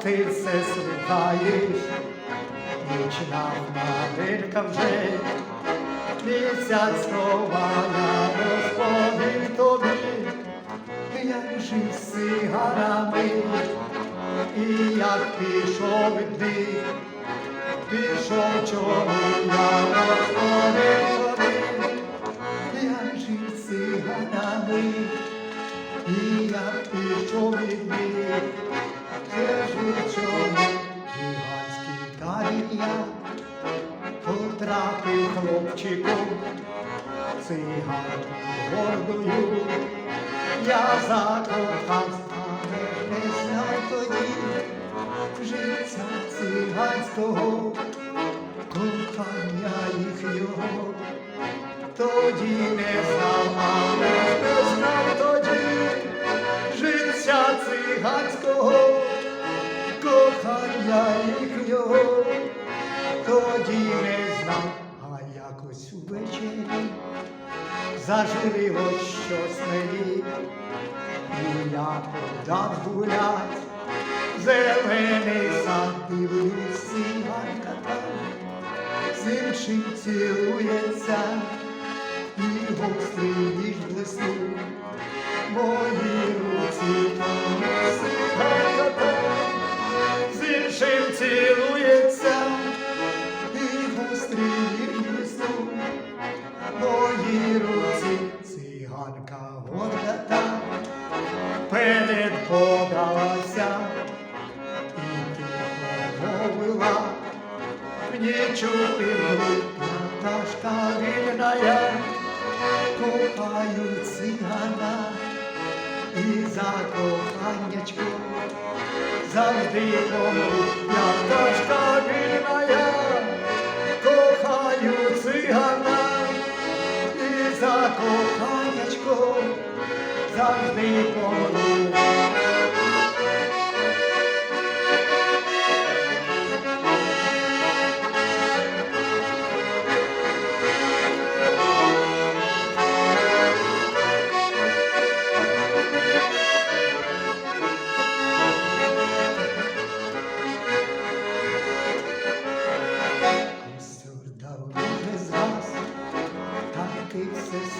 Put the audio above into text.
слухаєш, нічна хмаринка вже, місяць хована розповім тобі, як жив з сигарами, і як пішов дни, пішов чому я розповім хлопчиком циганку гордою. Я закохався, не знав тоді життя циганського, кохання їхнього. Тоді не знав, але не знав тоді життя циганського кохання їхнього, тоді не якось увечері зажурило щось мені, і я подав гулять, зелений сад дивлюсь, циганка там, з цілується, і гострий ніж блиснув, циганка горда перед подалася, і тихо мовила, мені чути Наташка вільная, кохаю цигана і за коханнячко завжди кому завжди кому. Костюр